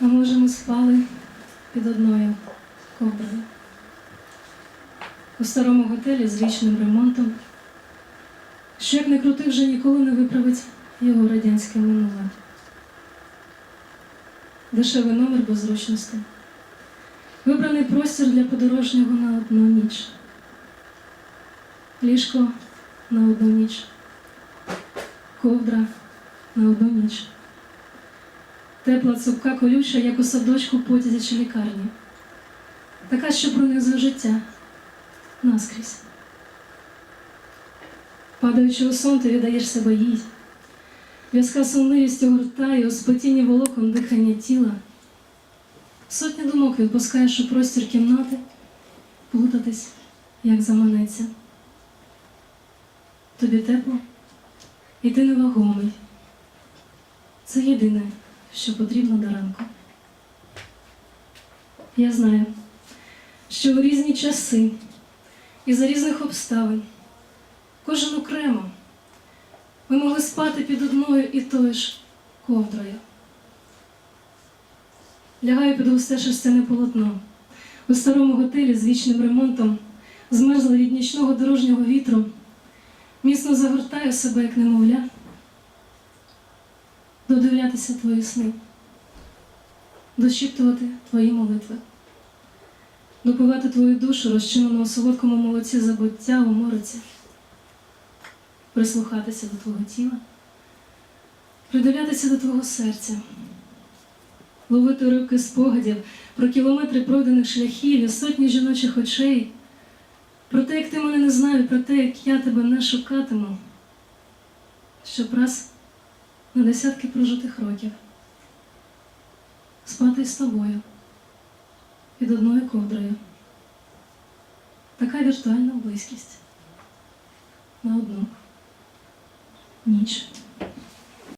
А може, ми спали під одною ковдрою. У старому готелі з вічним ремонтом, що як не крути, вже ніколи не виправить його радянське минуле. Дешевий номер без зручностей. Вибраний простір для подорожнього на одну ніч. Ліжко на одну ніч. Ковдра на одну ніч. Тепла цупка колюча, як у садочку потязі чи лікарні. Така, що пронизує життя наскрізь. Падаючи у сон, ти віддаєш себе їй. В'язка сонливість огортає, у спотінні волокон дихання тіла. Сотні думок відпускаєш у простір кімнати, плутатись, як заманеться. Тобі тепло, і ти невагомий. Це єдине, що потрібно до ранку. Я знаю, що у різні часи і за різних обставин, кожен окремо, ми могли спати під одною і тою ж ковдрою. Лягаю під густе шерстяне полотно. У старому готелі з вічним ремонтом змерзла від нічного дорожнього вітру, міцно загортаю себе, як немовля, додивлятися твої сни, дошіптувати твої молитви, допивати твою душу, розчинену у солодкому молоці забуття у мороці, прислухатися до твого тіла, придивлятися до твого серця. Ловити уривки спогадів про кілометри пройдених шляхів і сотні жіночих очей, про те, як ти мене не знаю, про те, як я тебе не шукатиму, щоб раз на десятки прожитих років спати з тобою під одною ковдрою. Така віртуальна близькість на одну ніч.